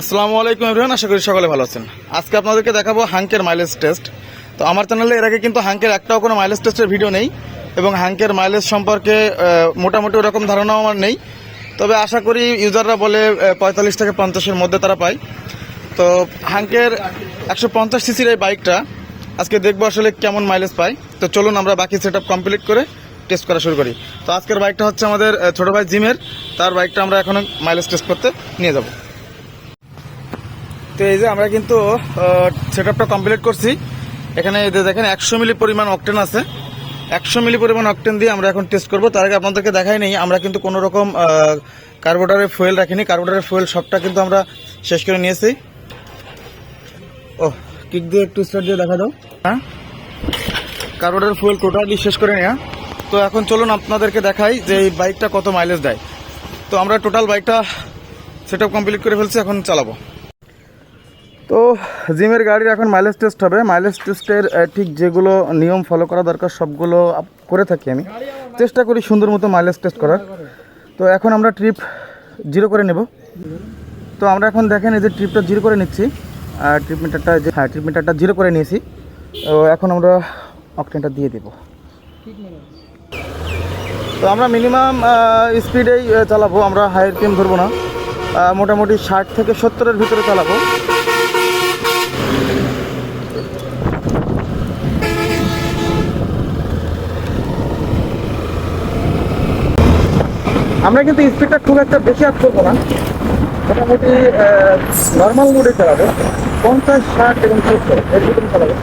আসসালামু আলাইকুম এভরিওয়ান, আশা করি সকলে ভালো আছেন। আজকে আপনাদেরকে দেখাবো হাঙ্কের মাইলেজ টেস্ট তো আমার চ্যানেলে এর আগে কিন্তু হাঙ্কের একটাও কোনো মাইলেজ টেস্টের ভিডিও নেই এবং হাঙ্কের মাইলেজ সম্পর্কে মোটামুটি ওরকম ধারণাও আমার নেই। তবে আশা করি ইউজাররা বলে পঁয়তাল্লিশ থেকে পঞ্চাশের মধ্যে তারা পায়। তো হাঙ্কের একশো পঞ্চাশ সিসির এই বাইকটা আজকে দেখব আসলে কেমন মাইলেজ পায়। তো চলুন আমরা বাকি সেট আপ কমপ্লিট করে টেস্ট করা শুরু করি। তো আজকের বাইকটা হচ্ছে আমাদের ছোট ভাই জিমের। তার বাইকটা আমরা এখন মাইলেজ টেস্ট করতে নিয়ে যাব। তো এই যে আমরা কিন্তু সেট আপটা কমপ্লিট করছি। এখানে দেখেন, একশো মিলি পরিমাণ অকটেন আছে। একশো মিলি পরিমাণ অকটেন দিয়ে আমরা এখন টেস্ট করব। তার আগে আপনাদেরকে দেখাই নেই, আমরা কিন্তু কোনো রকম কার্বোটারের ফুয়েল রাখিনি। কার্বোটারের ফুয়েল সবটা কিন্তু আমরা শেষ করে নিয়েছি। ও কিক দিয়ে একটু স্টার্ট দিয়ে দেখা দাও হ্যাঁ? কার্বোটারের ফুয়েল টোটালি শেষ করে নেওয়া তো এখন চলুন আপনাদেরকে দেখাই যে এই বাইকটা কত মাইলেজ দেয়। তো আমরা টোটাল বাইকটা সেট কমপ্লিট করে ফেলছি, এখন চালাবো। তো জিমের গাড়ির এখন মাইলেজ টেস্ট হবে। মাইলেজ টেস্টের ঠিক যেগুলো নিয়ম ফলো করা দরকার, সবগুলো করে থাকি আমি। চেষ্টা করি সুন্দর মতো মাইলেজ টেস্ট করার। তো এখন আমরা ট্রিপ জিরো করে নেব। তো আমরা এখন দেখেন এই যে ট্রিপটা জিরো করে নিচ্ছি। আর ট্রিপ মিটারটা যে হ্যাঁ ট্রিপ মিটারটা জিরো করে নিয়েছি। তো এখন আমরা অকটেনটা দিয়ে দেব। তো আমরা মিনিমাম স্পিডেই চালাবো। আমরা হাইয়ের কিম ধরবো না। মোটামুটি ষাট থেকে সত্তরের ভিতরে চালাবো। আমরা কিন্তু স্পিডটা খুব একটা বেশি আপ করব না। মোটামুটি নর্মাল মোডে চালাবো। পঞ্চাশ, ষাট এবং সত্তর, এর চালাবো।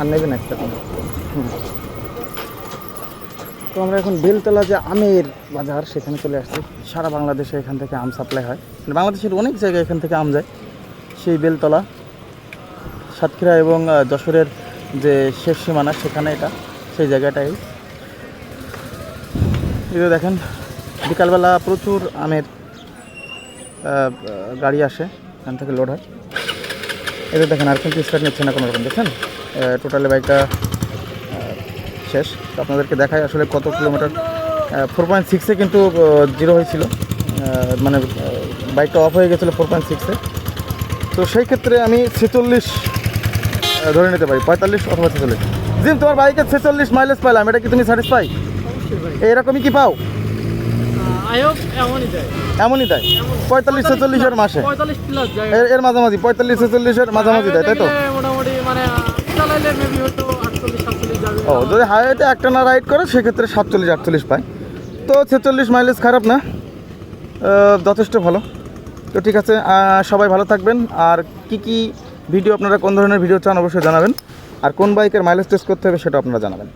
আর নেবেন একটা। হুম। তো আমরা এখন বেলতলা যে আমের বাজার, সেখানে চলে আসছি। সারা বাংলাদেশে এখান থেকে আম সাপ্লাই হয়। মানে বাংলাদেশের অনেক জায়গায় এখান থেকে আম যায়। সেই বেলতলা, সাতক্ষীরা এবং যশোরের যে শেষ সীমানা, সেখানে এটা, সেই জায়গাটাই। যে দেখেন, বিকালবেলা প্রচুর আমের গাড়ি আসে, এখান থেকে লোড হয়। যে দেখেন, আর কিন্তু স্টার্ট নিচ্ছে না কোনো রকম দেখেন টোটালি বাইকটা শেষ। আপনাদেরকে দেখায় আসলে কত কিলোমিটার। ফোর পয়েন্ট সিক্সে কিন্তু জিরো হয়েছিল। মানে বাইকটা অফ হয়ে গেছিল ফোর পয়েন্ট সিক্সে তো সেই ক্ষেত্রে আমি ছেচল্লিশ ধরে নিতে পারি। পঁয়তাল্লিশ অথবা ছেচল্লিশ। জিম তোমার বাইকে ছেচল্লিশ মাইলেজ পাইলাম। এটা কি তুমি স্যাটিসফাই এরকমই কি পাও? এমনই দেয়। তাই পঁয়তাল্লিশ ছেচল্লিশের মাসে। এর মাঝামাঝি পঁয়তাল্লিশ ছেচল্লিশের মাঝামাঝি দেয় তাই তো? মোটামুটি মানে চালাইলে মেবি হয়তো আটচল্লিশ সাতচল্লিশ যাবে ও, যদি হাইওয়েতে একটা না রাইড করে, সেক্ষেত্রে সাতচল্লিশ, আটচল্লিশ পায়। তো ছেচল্লিশ মাইলেজ খারাপ না। যথেষ্ট ভালো। তো ঠিক আছে সবাই ভালো থাকবেন। আর কি কি ভিডিও আপনারা কোন ধরনের ভিডিও চান, অবশ্যই জানাবেন। আর কোন বাইকের মাইলেজ টেস্ট করতে হবে, সেটা আপনারা জানাবেন।